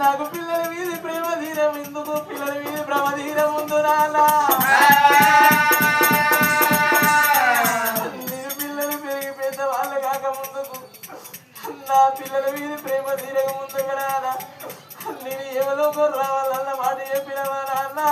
నాకు పిల్లల మీద ప్రేమ ధీరం ఎందుకు పిల్లల మీద ప్రేమ ధీరం ముందు నాలా నేను పిల్లలు పెరిగి పెద్దవాళ్ళు కాక ముందుకు. నా పిల్లల మీద ప్రేమ ధీరక ముందుకు రాలా నేను ఎవరో రావాలన్న మాట చెప్పినవా నాన్నా?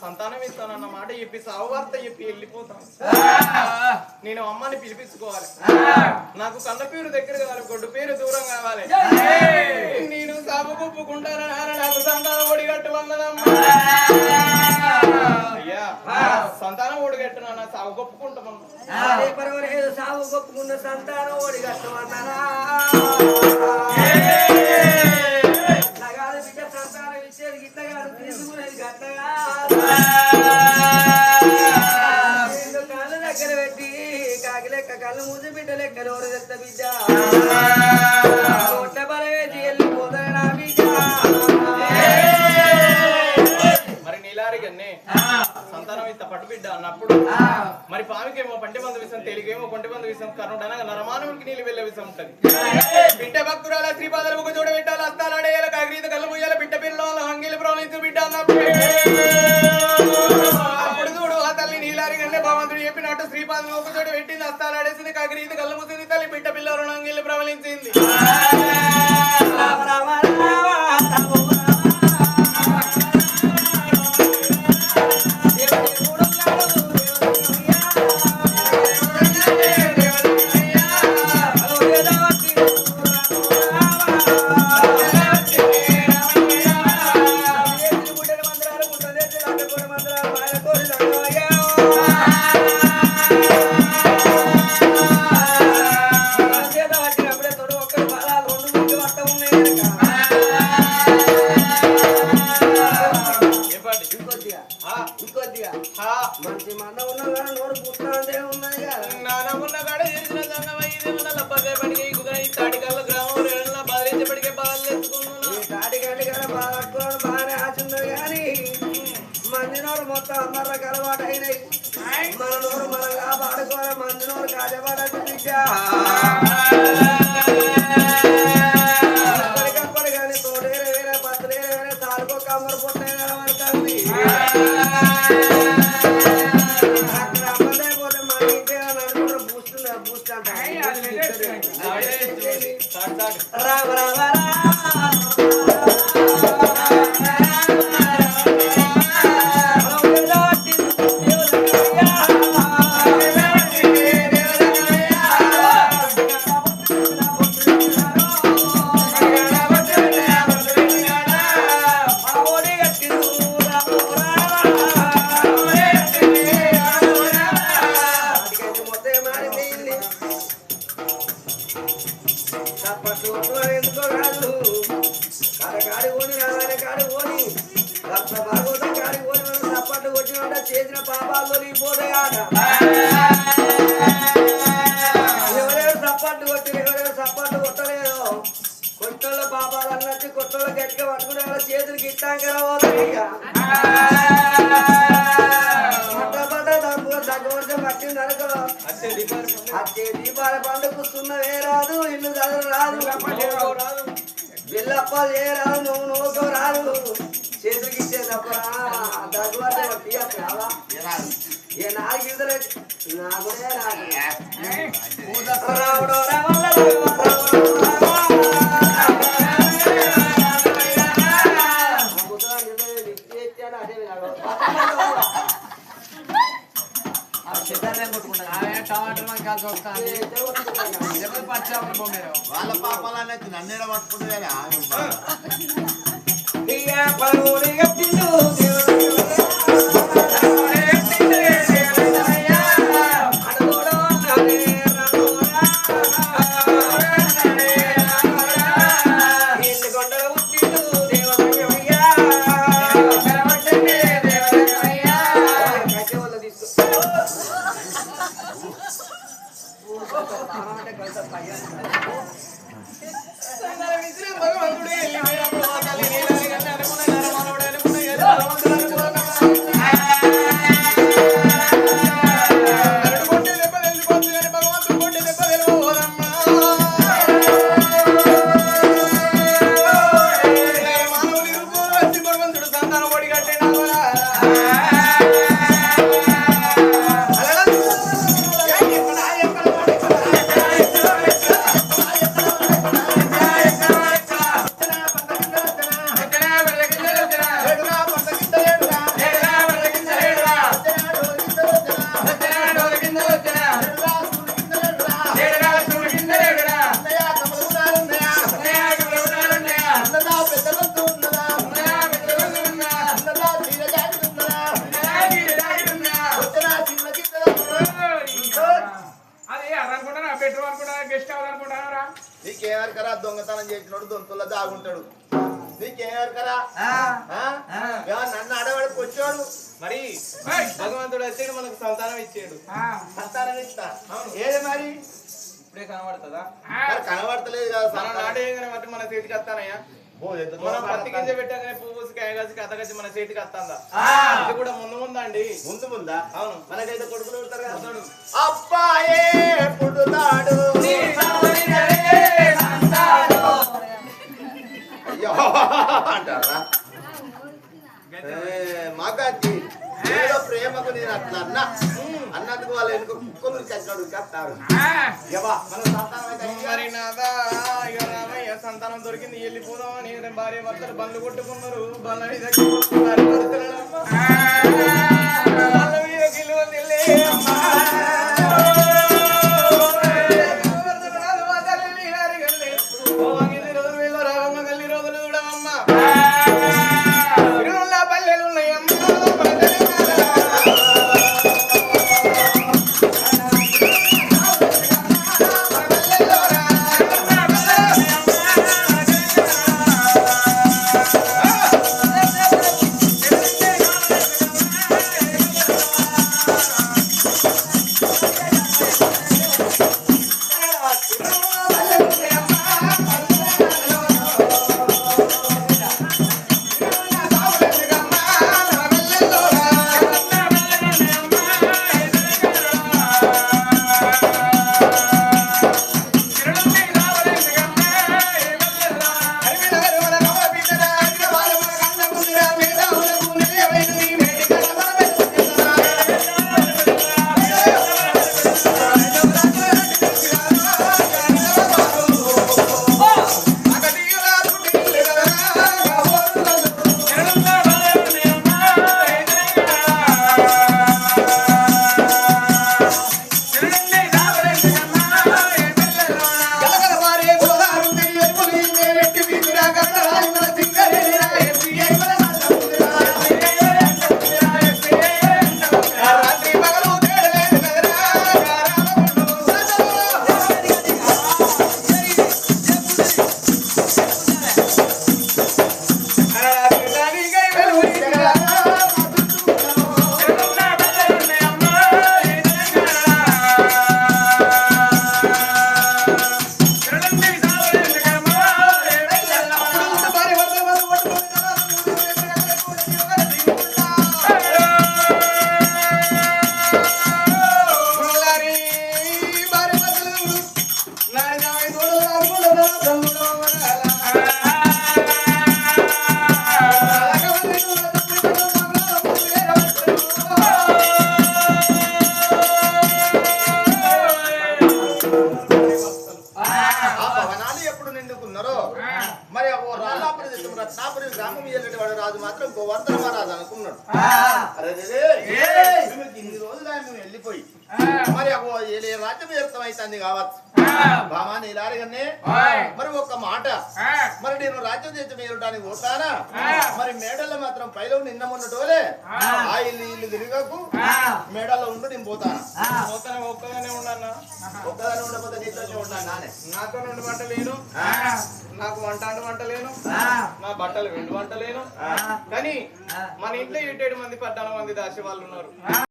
సంతానం ఇస్తానన్న మాట చెప్పి సావు వార్త చెప్పి వెళ్ళిపోతాను నేను అమ్మని పిలిపించుకోవాలి. నాకు కన్న పేరు దగ్గర కావాలి గొడ్డు పేరు దూరం కావాలి. నేను సాగు ఒప్పుకుంటానని నాకు సంతానం ఒడిగట్టు అయ్యా సంతానం ఒడిగట్టున సాగు పర్వాలేదు సాగు గొప్పుకున్న సంతానం బిడ్డ సంతానం ఇచ్చేది గిట్ల కాదు తీసుకునేది గట్టగా కళ్ళు మూసి బిడ్డ లెక్క నోరు తెత్త బిడ్డ కొట్ట బలవేసి వెళ్ళిపోతాడు నా బిడ్డ మరి నీలారి గన్నే సంతానం ఇంత పట్టు బిడ్డ అన్నప్పుడు మరి పామికేమో పంటి మంది విషయం తెలుగేమో కొంటి మంది విషయం కర్ణుడు అనగా నరమానవునికి నీళ్ళు వెళ్ళే విషయం ఉంటది. బిడ్డ భక్తురాల శ్రీపాదలు ఒక చూడ పెట్టాలి అస్తాలాడేయాలి కాగ్రీత కళ్ళు ముయ్యాలి బిడ్డ పిల్లల హంగిలి ప్రవలించు బిడ్డ అన్నప్పుడు. ఒకచోట పెట్టింది అస్తాలాడేసింది కాగ్రీత కళ్ళు ముసింది తల్లి పిట్ట పిల్ల హంగిలి ప్రబలించింది. నానమున్న కాడ చేసిన సంగమయ్య ఇదేమన్నా లబ్బసేపటికి కుదిరి తాటికల్ల గ్రామంలో ఏళ్ళ బాధించబడికే బాధలు ఎత్తుకున్నాను ఈ తాటి గంటి బాగా బాగానే ఆచున్నది కానీ మంది మొత్తం అందరి రకాల పాట అయినాయి మన నోరు మనం కాపాడుకోవాలి మంది నోరు తప్పట్టు ఎందుకో కాదు కాడి కొని రాగానే కాడి కొని రక్త భాగవతం కాడి కొని మనం తప్పట్టు కొట్టిన చేసిన పాపాలు తొలగిపోతాయాట ఎవరెవరు తప్పట్టు కొట్టి ఎవరెవరు తప్పట్టు కొట్టలేదో? కొట్టోళ్ళ పాపాలు అన్నట్టు కొట్టోళ్ళ గట్టిగా పట్టుకునే వాళ్ళ చేతులకి ఇట్టాక పోతాయి ఇక. పట్ట పట్ట తప్పు తగ్గవలసిన పట్టింది అనుకో. అచ్చే దీపాల పండుగ సున్నవే రాదు ఇల్లు చదువు రాదు బిల్లప్పాలు చేయరాదు నువ్వు నువ్వుకో రాదు చేతులకి ఇచ్చే తప్ప దగ్గర ఏ నాలుగు ఇద్దరు నాకునే రాదు రావుడు రావల్ల వాళ్ళ పాపాలనే నన్ను పట్టుకుంటుంది కానీ ఆమె బాధ. భగవంతుడు వెళ్ళిపోయినప్పుడు ఆ నీలారి అనుకుంటా గెస్ట్ దొంగతనం చేసినోడు దొంతుల్లో దాగుంటాడు. నీకేమరకరా ఆ, ఆ? ఆ. యా, నన్ను ఆడవాడికి వచ్చాడు మరి భగవంతుడు వచ్చాడు మనకు సంతానం ఇచ్చాడు. సంతానం ఇస్తా. ఏది మరి? ఇప్పుడే కనబడుతుందా? మరి కనబడతలేదు కదా మన. నాటేయగానే బట్టి మన చేతికి వస్తానయ్యా. మనం పత్తి గింజ. పెట్టగానే పువ్వు మన చేతికి వస్తుందా ఆ. ఇది కూడా ముందు ముందండి. ముందు ముందా? అవును. మనకైతే కొడుకులు ఉంటారు కదా? పుడతాడు. అబ్బాయే ప్రేమకు నేను అట్లా అన్నా. అన్నందుకు వాళ్ళు వెనుక కుక్కలు యవ్వా, మన సంతానం దొరికింది వెళ్ళిపోదాం అని నేను భార్య భర్తలు బండ్లు కొట్టుకున్నారు బండ్ల మీద మాత్రం గోవర్ధన మహారాజు అనుకున్నాడు. అరే కావచ్చు. బామా నీలారిగానే మరి ఒక్క మాట. మరి నేను రాజ్యం దేశం ఏరడానికి పోతానా? మరి మేడల్లో మాత్రం పైలో నిన్న మొన్నటోలే ఆ. ఇల్లు ఇల్లు తిరగకు. మేడల్లో ఉండు నేను పోతాను? మొత్తం ఒక్కగానే ఉండన్నా ఒక్కదాని ఉండకపోతే నీతోనే ఉంటాను నానే. నాతో నుండి వంట లేను నాకు వంట అంటు వంట లేను నా బట్టలు వెండి వంట లేను కానీ మన ఇంట్లో ఏటేడు మంది పద్నాలుగు మంది దాసి వాళ్ళు ఉన్నారు.